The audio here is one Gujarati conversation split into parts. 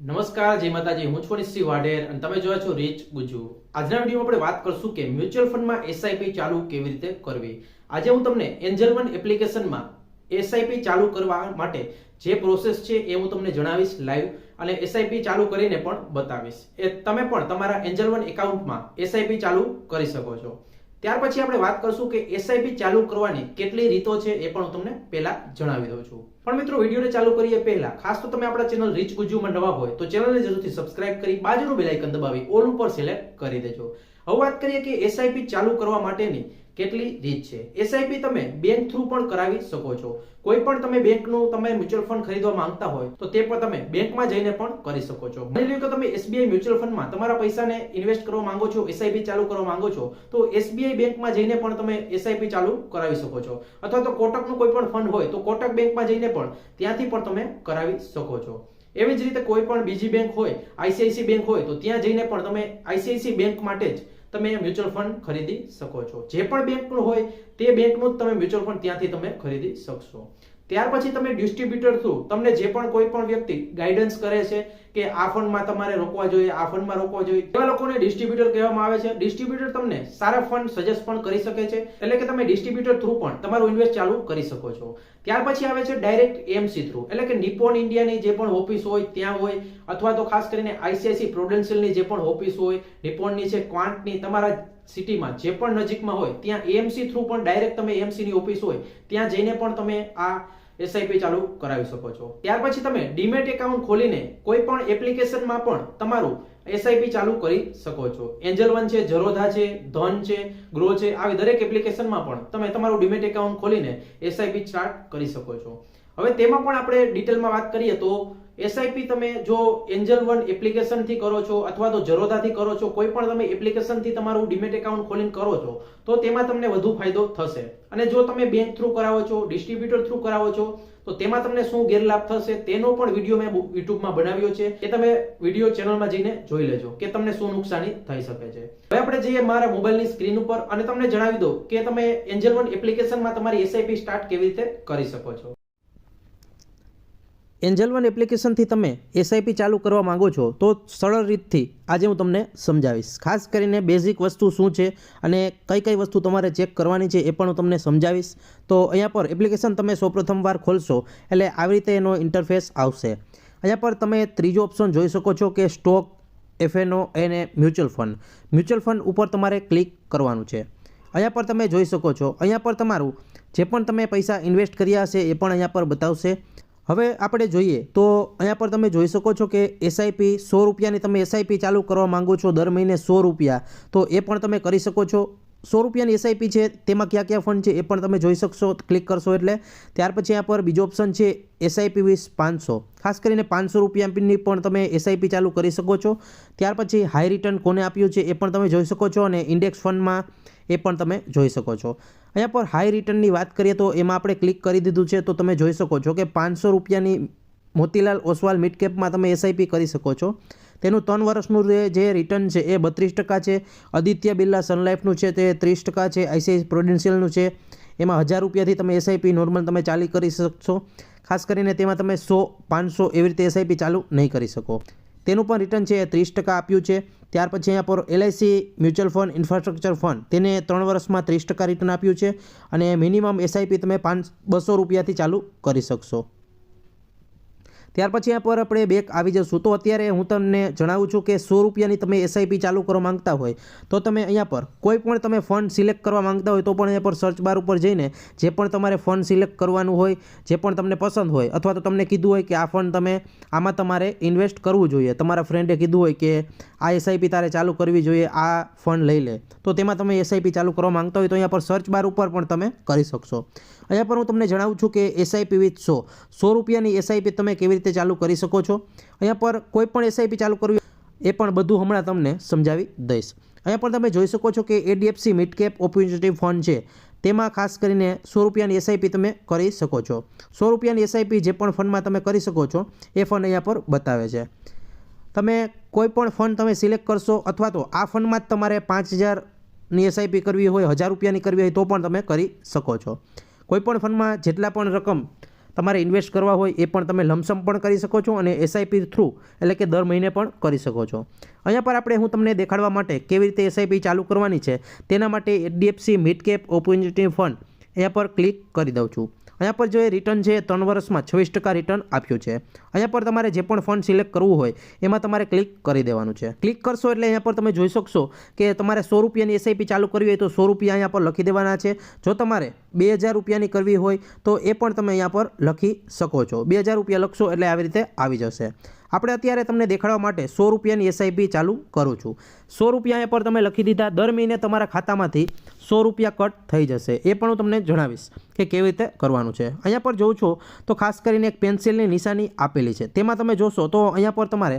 નમસ્કાર, જય માતાજી. હું છું નિશ્ચિત વાડેર અને તમે જોયા છો રીચ ગુજુ. આજના વિડીયોમાં આપણે વાત કરશું કે મ્યુચ્યુઅલ ફંડમાં એસઆઈપી ચાલુ કેવી રીતે કરવી. આજે હું તમને એન્જલ વન એપ્લિકેશનમાં એસઆઈપી ચાલુ કરવા માટે જે પ્રોસેસ છે એ હું તમને જણાવીશ લાઈવ અને એસઆઈપી ચાલુ કરીને પણ બતાવીશ. એ તમે પણ તમારા એન્જલ વન એકાઉન્ટમાં એસઆઈપી ચાલુ કરી શકો છો. ત્યાર પછી આપણે વાત કરશું કે એસઆઈપી ચાલુ કરવાની કેટલી રીતો છે એ પણ હું તમને પહેલા જણાવી દઉં છું. પણ મિત્રો, વિડીયોને ચાલુ કરીએ પહેલા, ખાસ તો તમે આપણા ચેનલ રીચ ગુજુમાં નવા હોય તો ચેનલને જરૂરથી સબસ્ક્રાઇબ કરી બાજુનું બેલ દબાવી, ઓલ ઉપર સિલેક્ટ કરી દેજો. હવે વાત કરીએ કે એસઆઈપી ચાલુ કરવા માટેની કેટલી રીત છે? એસઆઈપી તમે બેંક થ્રુ પણ કરાવી શકો છો. કોઈ પણ તમે બેંકનું તમે મ્યુચ્યુઅલ ફંડ ખરીદવા માંગતા હોય, તો તે પણ તમે બેંકમાં જઈને પણ કરી શકો છો. માની લો કે તમે એસબીઆઈ મ્યુચ્યુઅલ ફંડમાં તમારા પૈસાને ઇન્વેસ્ટ કરવા માંગો છો એસઆઈપી ચાલુ કરવા માંગો છો, તો એસબીઆઈ બેંકમાં જઈને પણ તમે એસઆઈપી ચાલુ કરાવી શકો છો. અથવા તો કોટકનું કોઈ પણ ફંડ હોય, તો કોટક બેંકમાં જઈને પણ ત્યાંથી પણ તમે કરાવી શકો છો. એવી જ રીતે કોઈ પણ બીજી બેંક હોય આઈસીઆઈસી બેંક હોય, તો ત્યાં જઈને પણ તમે આઈસીઆઈસી બેંક માટે જ તમે મ્યુચ્યુઅલ ફંડ ખરીદી શકો છો. જે પણ બેંકનું હોય, તે બેંકનું તમે મ્યુચ્યુઅલ ફંડ ત્યાંથી તમે ખરીદી શકશો. ત્યાર પછી તમે ડિસ્ટ્રીબ્યુટર થ્રુ તમને જે પણ કોઈ પણ વ્યક્તિ ગાઈડન્સ કરે છે કે આ ફંડમાં તમારે રોકવા જોઈએ, આ ફંડમાં રોકવા જોઈએ. એવા લોકોને ડિસ્ટ્રીબ્યુટર કહેવામાં આવે છે. ડિસ્ટ્રીબ્યુટર તમને સારા ફંડ સજેસ્ટ પણ કરી શકે છે. એટલે કે તમે ડિસ્ટ્રીબ્યુટર થ્રુ પણ તમારું ઇન્વેસ્ટ ચાલુ કરી શકો છો. ત્યાર પછી આવે છે ડાયરેક્ટ એમસી થ્રુ એટલે કે નિપોન ઇન્ડિયાની જે પણ ઓફિસ હોય, ત્યાં હોય, અથવા તો ખાસ કરીને આઈસીઆઈસી પ્રોડેન્શિયલની જે પણ ઓફિસ હોય નિપોનની છે ક્વાન્ટની તમારા સિટીમાં જે પણ નજીકમાં હોય, ત્યાં એમસી થ્રુ પણ ડાયરેક્ટ તમે એમસીની ઓફિસ હોય, ત્યાં જઈને પણ તમે આ એસઆઈપી ચાલુ કરાવી શકો છો. ત્યાર પછી તમે ડીમેટ એકાઉન્ટ ખોલીને કોઈ પણ એપ્લિકેશનમાં પણ તમારું એસઆઈપી ચાલુ કરી શકો છો. એન્જલ વન છે, જરોધા છે, ધન છે, ગ્રો છે, આવી દરેક એપ્લિકેશનમાં પણ તમે તમારું ડીમેટ એકાઉન્ટ ખોલીને એસઆઈપી સ્ટાર્ટ કરી શકો છો. હવે તેમાં પણ આપણે ડિટેલમાં વાત કરીએ તો એસઆઈપી તમે જો એન્જલ વન એપ્લિકેશનથી કરો છો અથવા તો જરોદાથી કરો છો, કોઈ પણ તમે એપ્લિકેશનથી તમારું ડીમેટ એકાઉન્ટ ખોલીને કરો છો, તો તેમાં તમને વધુ ફાયદો થશે. અને જો તમે બેંક થ્રુ કરાવો છો, ડિસ્ટ્રીબ્યુટર થ્રુ કરાવો છો, તો તેમાં તમને શું ગેરલાભ થશે તેનો પણ વીડિયો મેં યુટ્યુબમાં બનાવ્યો છે એ તમે વીડિયો ચેનલમાં જઈને જોઈ લેજો, કે તમને શું નુકસાની થઈ શકે છે. હવે આપણે જઈએ મારા મોબાઈલની સ્ક્રીન ઉપર, અને તમને જણાવી દઉં કે તમે એન્જલ વન એપ્લિકેશનમાં તમારી એસઆઈપી સ્ટાર્ટ કેવી રીતે કરી શકો છો. એન્જલ વન એપ્લિકેશનથી તમે એસઆઈપી ચાલુ કરવા માંગો છો, તો સરળ રીતથી આજે હું તમને સમજાવીશ. ખાસ કરીને બેઝિક વસ્તુ શું છે અને કઈ કઈ વસ્તુ તમારે ચેક કરવાની છે એ પણ હું તમને સમજાવીશ. તો અહીંયા પર એપ્લિકેશન તમે સૌપ્રથમ વાર ખોલશો એટલે આવી રીતે એનો ઇન્ટરફેસ આવશે. અહીંયા પર તમે ત્રીજો ઓપ્શન જોઈ શકો છો કે સ્ટોક એફએનઓ એને મ્યુચ્યુઅલ ફંડ મ્યુચ્યુઅલ ફંડ ઉપર તમારે ક્લિક કરવાનું છે. અહીંયા પર તમે જોઈ શકો છો, અહીંયા પર તમારું જે પણ તમે પૈસા ઇન્વેસ્ટ કર્યા હશે એ પણ અહીંયા પર બતાવશે. હવે આપણે જોઈએ તો અહીંયા પર તમે જોઈ શકો છો કે એસઆઈપી સો રૂપિયાની તમે એસઆઈપી ચાલુ કરવા માંગો છો દર મહિને સો રૂપિયા. તો એ પણ તમે કરી શકો છો. સો રૂપિયાની એસઆઈપી છે, તેમાં કયા કયા ફંડ છે એ પણ તમે જોઈ શકશો ક્લિક કરશો એટલે. ત્યાર પછી અહીંયા પર બીજો ઓપ્શન છે એસઆઈપી વીસ પાંચસો. ખાસ કરીને પાંચસો રૂપિયાની પણ તમે એસઆઈપી ચાલુ કરી શકો છો. ત્યાર પછી હાઈ રિટર્ન કોને આપ્યું છે એ પણ તમે જોઈ શકો છો અને ઇન્ડેક્સ ફંડમાં એ પણ તમે જોઈ શકો છો. અહીંયા પર હાઈ રિટર્નની વાત કરીએ તો એમાં આપણે ક્લિક કરી દીધું છે. તો તમે જોઈ શકો છો કે પાંચસો રૂપિયાની મોતીલાલ ઓસવાલ મિડ કેપમાં તમે એસઆઈપી કરી શકો છો. તેનું ત્રણ વર્ષનું જે રિટર્ન છે એ બત્રીસ ટકા છે. આદિત્ય બિરલા સનલાઇફનું છે તે ત્રીસ ટકા છે. આઈસીઆઈ પ્રોડેન્શિયલનું છે. એમાં હજાર રૂપિયાથી તમે એસઆઈપી નોર્મલ તમે ચાલી કરી શકશો. ખાસ કરીને તેમાં તમે સો, પાંચસો એવી રીતે એસઆઈપી ચાલુ નહીં કરી શકો. તેનું પણ રિટર્ન છે ત્રીસ ટકા આપ્યું છે. ત્યાર પછી અહીંયા પર LIC mutual fund infrastructure fund તેને ત્રણ વર્ષમાં ત્રીસ ટકા રિટર્ન આપ્યું છે. અને મિનિમમ એસઆઈપી તમે પાંચ, બસો રૂપિયાથી ચાલુ કરી શકશો. ત્યાર પછી અહીંયા પર આપણે બેક આવી જશું. તો અત્યારે હું તમને જણાવું છું કે સો રૂપિયાની તમે એસઆઈપી ચાલુ કરવા માંગતા હોય, તો તમે અહીંયા પર કોઈ પણ તમે ફંડ સિલેક્ટ કરવા માંગતા હોય, તો પણ અહીંયા પર સર્ચ બાર ઉપર જઈને જે પણ તમારે ફંડ સિલેક્ટ કરવાનું હોય, જે પણ તમને પસંદ હોય, અથવા તો તમને કીધું હોય કે આ ફંડ તમે આમાં તમારે ઇન્વેસ્ટ કરવું જોઈએ. તમારા ફ્રેન્ડે કીધું હોય કે આ એસઆઈપી તારે ચાલુ કરવી જોઈએ, આ ફંડ લઈ લે. તો તેમાં તમે એસઆઈપી ચાલુ કરવા માંગતા હોય, તો અહીંયા પર સર્ચ બાર ઉપર પણ તમે કરી શકશો. અહીંયા પર હું તમને જણાવું છું કે એસઆઈપી વિથ સો. સો રૂપિયાની એસઆઈપી તમે કેવી રીતે ચાલુ કરી શકો છો. અહીંયા પર કોઈ પણ એસઆઈપી ચાલુ કરવી એ પણ બધું હમણાં તમને સમજાવી દઈશ. અહીંયા પણ તમે જોઈ શકો છો કે એડીએફસી મિડકેપ ઓપોર્ચ્યુનિટી ફંડ છે. તેમાં ખાસ કરીને સો રૂપિયાની એસઆઈપી તમે કરી શકો છો. સો રૂપિયાની એસઆઈપી જે પણ ફંડમાં તમે કરી શકો છો, એ ફંડ અહીંયા પર બતાવે છે. તમે કોઈ પણ ફંડ તમે સિલેક્ટ કરશો અથવા તો આ ફંડમાં જ તમારે પાંચ હજારની એસઆઈપી કરવી હોય, હજાર રૂપિયાની કરવી હોય તો પણ તમે કરી શકો છો. કોઈપણ ફંડમાં જેટલા પણ રકમ તમારે ઇન્વેસ્ટ કરવા હોય એ પણ તમે લમસમ પણ કરી શકો છો અને એસઆઈપી થ્રુ એટલે કે દર મહિને પણ કરી શકો છો. અહીંયા પર આપણે હું તમને દેખાડવા માટે કેવી રીતે એસઆઈપી ચાલુ કરવાની છે, તેના માટે HDFC mid cap opportunity fund અહીંયા પર ક્લિક કરી દઉં છું. અહીંયા પર જો એ રિટર્ન છે ત્રણ વર્ષમાં છવ્વીસ ટકા રિટર્ન આપ્યું છે. અહીંયા પર તમારે જે પણ ફંડ સિલેક્ટ કરવું હોય, એમાં તમારે ક્લિક કરી દેવાનું છે. ક્લિક કરશો એટલે અહીંયા પર તમે જોઈ શકશો કે તમારે સો રૂપિયાની એસઆઈપી ચાલુ કરવી હોય તો સો રૂપિયા અહીંયા પર લખી દેવાના છે. જો તમારે બે હજાર રૂપિયાની કરવી હોય તો એ પણ તમે અહીંયા પર લખી શકો છો. બે હજાર રૂપિયા લખશો એટલે આવી રીતે આવી જશે. આપણે અત્યારે તમને દેખાડવા માટે સો રૂપિયાની એસઆઈપી ચાલુ કરું છું. સો રૂપિયા અહીંયા પર તમે લખી દીધા, દર મહિને તમારા ખાતામાંથી સો રૂપિયા કટ થઈ જશે. એ પણ હું તમને જણાવીશ કે કેવી રીતે કરવાનું છે. અહીંયા પર જોઉં છો તો ખાસ કરીને એક પેન્સિલની નિશાની આપેલી છે. તેમાં તમે જોશો તો અહીંયા પર તમારે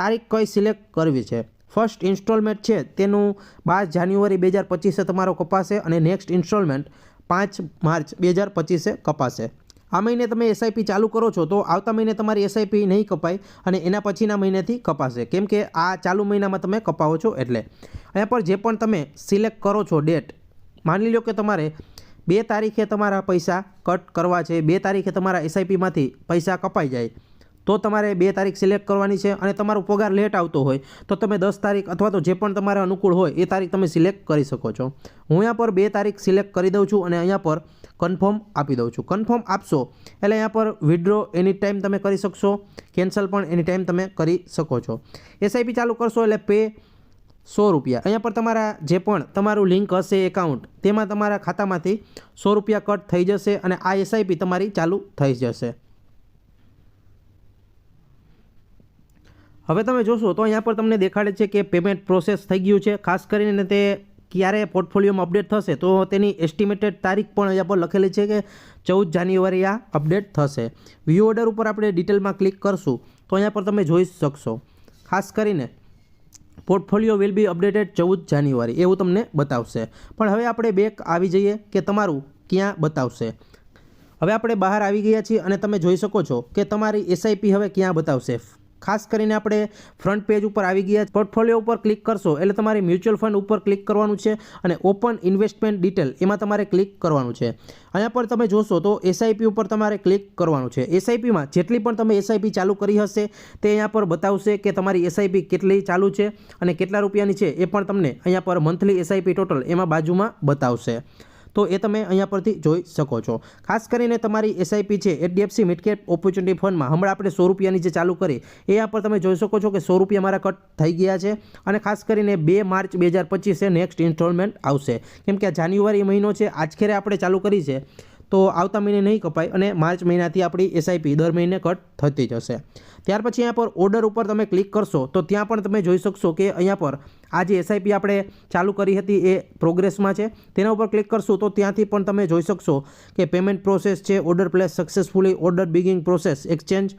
તારીખ કઈ સિલેક્ટ કરવી છે. ફર્સ્ટ ઇન્સ્ટોલમેન્ટ છે, તેનું બાર જાન્યુઆરી બે હજાર પચીસે તમારો કપાશે અને નેક્સ્ટ ઇન્સ્ટોલમેન્ટ પાંચ માર્ચ બે હજાર પચીસે કપાશે. આ મહિને તમે એસઆઈપી ચાલુ કરો છો તો આવતા મહિને તમારી એસઆઈપી નહીં કપાય અને એના પછીના મહિનેથી કપાશે. કેમ કે આ ચાલુ મહિનામાં તમે કપાવો છો એટલે. અહીંયા પર જે પણ તમે સિલેક્ટ કરો છો ડેટ, માની લો કે તમારે બે તારીખે તમારા પૈસા કટ કરવા છે, બે તારીખે તમારા એસઆઈપીમાંથી પૈસા કપાઈ જાય, તો તમારે બે તારીખ સિલેક્ટ કરવાની છે અને તમારો પગાર લેટ આવતો હોય, તો તમે દસ તારીખ અથવા તો જે પણ તમારે અનુકૂળ હોય એ તારીખ તમે સિલેક્ટ કરી શકો છો. હું અહીંયા પર બે તારીખ સિલેક્ટ કરી દઉં છું અને અહીંયા પર કન્ફર્મ આપી દઉં છું. કન્ફર્મ આપશો એટલે અહીંયા પર વિડ્રો એની ટાઈમ તમે કરી શકશો. કેન્સલ પણ એની ટાઈમ તમે કરી શકો છો. એસઆઈપી ચાલુ કરશો એટલે પે સો રૂપિયા. અહીંયા પર તમારા જે પણ તમારું લિંક હશે એકાઉન્ટ તેમાં તમારા ખાતામાંથી સો રૂપિયા કટ થઈ જશે અને આ એસઆઈપી તમારી ચાલુ થઈ જશે. હવે તમે જોશો તો અહીંયા પર તમને દેખાડે છે કે પેમેન્ટ પ્રોસેસ થઈ ગયું છે. ખાસ કરીને તે ક્યારે પોર્ટફોલિયોમાં અપડેટ થશે તો તેની એસ્ટિમેટેડ તારીખ પણ અહીંયા પર લખેલી છે કે ચૌદ જાન્યુઆરી આ અપડેટ થશે. વ્યૂ ઓર્ડર ઉપર આપણે ડિટેલમાં ક્લિક કરશું તો અહીંયા પર તમે જોઈ શકશો. ખાસ કરીને પોર્ટફોલિયો વિલ બી અપડેટેડ ચૌદ જાન્યુઆરી, એવું તમને બતાવશે. પણ હવે આપણે બેક આવી જઈએ કે તમારું ક્યાં બતાવશે. હવે આપણે બહાર આવી ગયા છીએ અને તમે જોઈ શકો છો કે તમારી એસઆઈપી હવે ક્યાં બતાવશે. ખાસ કરીને આપણે ફ્રન્ટ પેજ ઉપર આવી ગયા પોર્ટફોલિયો ઉપર ક્લિક કરશો એટલે તમારે મ્યુચ્યુઅલ ફંડ ઉપર ક્લિક કરવાનું છે અને ઓપન ઇન્વેસ્ટમેન્ટ ડિટેલ એમાં તમારે ક્લિક કરવાનું છે. અહીંયા પર તમે જોશો તો એસઆઈપી ઉપર તમારે ક્લિક કરવાનું છે. એસઆઈપીમાં જેટલી પણ તમે એસઆઈપી ચાલુ કરી હશે તે અહીંયા પર બતાવશે કે તમારી એસઆઈપી કેટલી ચાલુ છે અને કેટલા રૂપિયાની છે એ પણ તમને અહીંયા પર મંથલી એસઆઈપી ટોટલ એમાં બાજુમાં બતાવશે. તો એ તમે અહીંયા પરથી જોઈ શકો છો. ખાસ કરીને તમારી એસઆઈપી છે એચડીએફસી મિડકેપ ઓપોર્ચ્યુનિટી ફંડમાં હમણાં આપણે સો રૂપિયાની જે ચાલુ કરી, એ અહીંયા પર તમે જોઈ શકો છો કે સો રૂપિયા મારા કટ થઈ ગયા છે અને ખાસ કરીને બે માર્ચ બે હજાર પચીસે નેક્સ્ટ ઇન્સ્ટોલમેન્ટ આવશે. કેમ કે આ જાન્યુઆરી મહિનો છે આજખેરે આપણે ચાલુ કરી છે. તો આવતા મહિને નહીં કપાય અને માર્ચ મહિનાથી આપણી એસઆઈપી દર મહિને કટ થતી જશે. ત્યાર પછી અહીંયા પર ઓર્ડર ઉપર તમે ક્લિક કરશો તો ત્યાં પણ તમે જોઈ શકશો કે અહીંયા પર આ જે એસઆઈપી આપણે ચાલુ કરી હતી એ પ્રોગ્રેસમાં છે. તેના ઉપર ક્લિક કરશો તો ત્યાંથી પણ તમે જોઈ શકશો કે પેમેન્ટ પ્રોસેસ છે order place successfully order beginning process exchange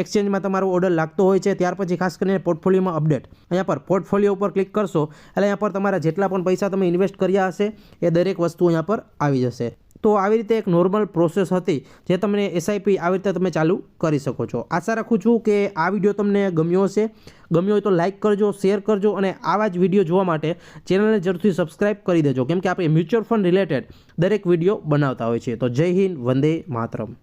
એક્સચેન્જમાં તમારો ઓર્ડર લાગતો હોય છે. ત્યાર પછી ખાસ કરીને પોર્ટફોલિયોમાં અપડેટ અહીંયા પર પોર્ટફોલિયો ઉપર ક્લિક કરશો એટલે અહીંયા પર તમારા જેટલા પણ પૈસા તમે ઇન્વેસ્ટ કર્યા હશે એ દરેક વસ્તુ અહીંયા પર આવી જશે. તો આવી રીતે એક નોર્મલ પ્રોસેસ હતી જે તમને એસઆઈપી આવી રીતે તમે ચાલુ કરી શકો છો. આશા રાખું છું કે આ વીડિયો તમને ગમ્યો હશે. ગમ્યો હોય તો લાઇક કરજો શેર કરજો અને આવા જ વીડિયો જોવા માટે ચેનલને જરૂરથી સબસ્ક્રાઇબ કરી દેજો. કેમ કે આપણે મ્યુચ્યુઅલ ફંડ રિલેટેડ દરેક વીડિયો બનાવતા હોય છે. તો જય હિન્દ, વંદે માતરમ.